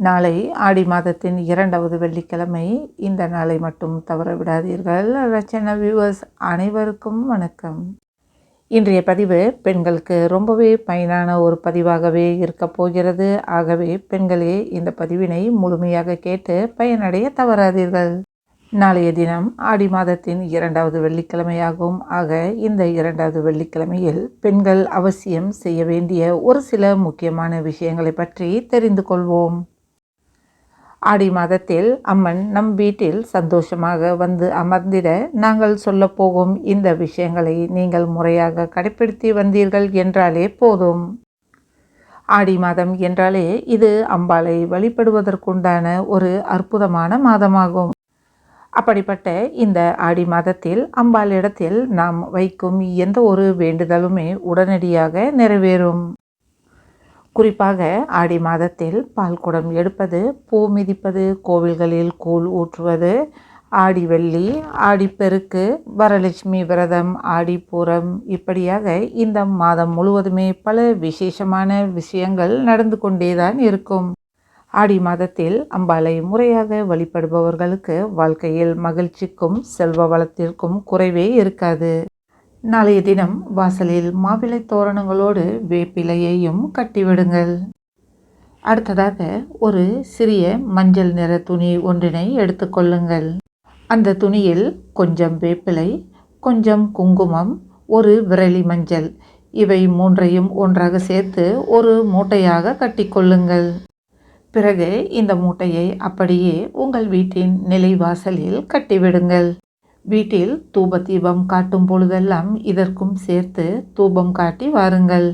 நாளை ஆடி மாதத்தின் இரண்டாவது வெள்ளிக்கிழமை இந்த நாளை மட்டும் தவற விடாதீர்கள் ரச்சன வியூவர்ஸ் அனைவருக்கும் வணக்கம். இன்றைய பதிவு பெண்களுக்கு ரொம்பவே பயனான ஒரு பதிவாகவே இருக்க போகிறது. ஆகவே பெண்களே இந்த பதிவினை முழுமையாக கேட்டு பயனடைய தவறாதீர்கள். நாளைய தினம் ஆடி மாதத்தின் இரண்டாவது வெள்ளிக்கிழமையாகும். ஆக இந்த இரண்டாவது வெள்ளிக்கிழமையில் பெண்கள் அவசியம் செய்ய வேண்டிய ஒரு சில முக்கியமான விஷயங்களை பற்றி தெரிந்து கொள்வோம். ஆடி மாதத்தில் அம்மன் நம் வீட்டில் சந்தோஷமாக வந்து அமர்ந்திட நாங்கள் சொல்லப்போகும் இந்த விஷயங்களை நீங்கள் முறையாக கடைபிடித்து வந்தீர்கள் என்றாலே போதும். ஆடி மாதம் என்றாலே இது அம்பாளை வழிபடுவதற்குண்டான ஒரு அற்புதமான மாதமாகும். அப்படிப்பட்ட இந்த ஆடி மாதத்தில் அம்பாளிடத்தில் நாம் வைக்கும் எந்த ஒரு வேண்டுதலுமே உடனடியாக நிறைவேறும். குறிப்பாக ஆடி மாதத்தில் பால் குடம் எடுப்பது பூ மிதிப்பது கோவில்களில் கூழ் ஊற்றுவது ஆடி வெள்ளி ஆடிப்பெருக்கு வரலட்சுமி விரதம் ஆடிப்பூரம் இப்படியாக இந்த மாதம் முழுவதுமே பல விசேஷமான விஷயங்கள் நடந்து கொண்டே தான் இருக்கும். ஆடி மாதத்தில் அம்பாளை முறையாக வழிபடுபவர்களுக்கு வாழ்க்கையில் மகிழ்ச்சிக்கும் செல்வ வளத்திற்கும் குறைவே இருக்காது. நாளைய தினம் வாசலில் மாவிளை தோரணங்களோடு வேப்பிலையையும் கட்டிவிடுங்கள். அடுத்ததாக ஒரு சிறிய மஞ்சள் நிற துணி ஒன்றினை எடுத்துக்கொள்ளுங்கள் அந்த துணியில் கொஞ்சம் வேப்பிலை கொஞ்சம் குங்குமம் ஒரு விரலி மஞ்சள் இவை மூன்றையும் ஒன்றாக சேர்த்து ஒரு மூட்டையாக கட்டிக்கொள்ளுங்கள் பிறகு இந்த மூட்டையை அப்படியே உங்கள் வீட்டின் நிலை வாசலில் கட்டிவிடுங்கள். வீட்டில் தூப தீபம் காட்டும் பொழுதெல்லாம் இதற்கும் சேர்த்து தூபம் காட்டி வாருங்கள்.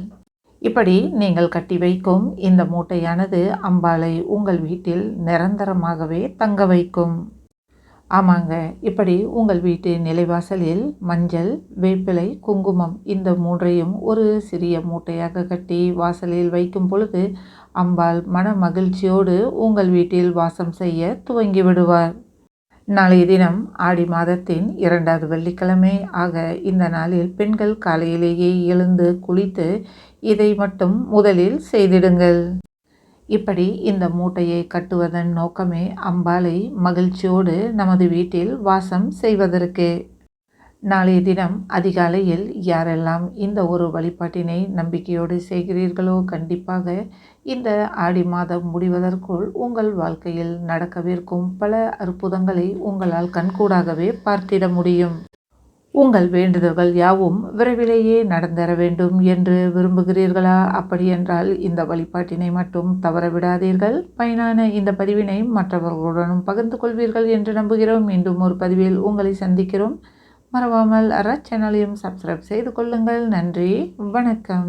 இப்படி நீங்கள் கட்டி வைக்கும் இந்த மூட்டையானது அம்பாளை உங்கள் வீட்டில் நிரந்தரமாகவே தங்க வைக்கும். ஆமாங்க இப்படி உங்கள் வீட்டு நிலைவாசலில் மஞ்சள் வேப்பிலை குங்குமம் இந்த மூன்றையும் ஒரு சிறிய மூட்டையாக கட்டி வாசலில் வைக்கும் பொழுது அம்பாள் மன மகிழ்ச்சியோடு உங்கள் வீட்டில் வாசம் செய்ய துவங்கி விடுவார். நாளைய தினம் ஆடி மாதத்தின் இரண்டாவது வெள்ளிக்கிழமை ஆக இந்த நாளில் பெண்கள் காலையிலேயே எழுந்து குளித்து இதை மட்டும் முதலில் செய்திடுங்கள். இப்படி இந்த மூட்டையை கட்டுவதன் நோக்கமே அம்பாளை மகிழ்ச்சியோடு நமது வீட்டில் வாசம் செய்வதற்கு நாளைய தினம் அதிகாலையில் யாரெல்லாம் இந்த ஒரு வழிபாட்டினை நம்பிக்கையோடு செய்கிறீர்களோ கண்டிப்பாக இந்த ஆடி மாதம் முடிவதற்குள் உங்கள் வாழ்க்கையில் நடக்கவிருக்கும் பல அற்புதங்களை உங்களால் கண்கூடாகவே பார்த்திட முடியும். உங்கள் வேண்டுதல்கள் யாவும் விரைவிலேயே நடந்தர வேண்டும் என்று விரும்புகிறீர்களா? அப்படியென்றால் இந்த வழிபாட்டினை மட்டும் தவறவிடாதீர்கள். பயனான இந்த பதிவினை மற்றவர்களுடனும் பகிர்ந்து கொள்வீர்கள் என்று நம்புகிறோம். மீண்டும் ஒரு பதிவில் உங்களை சந்திக்கிறோம். மறவாமல் அற சேனலையும் சப்ஸ்கிரைப் செய்து கொள்ளுங்கள். நன்றி. வணக்கம்.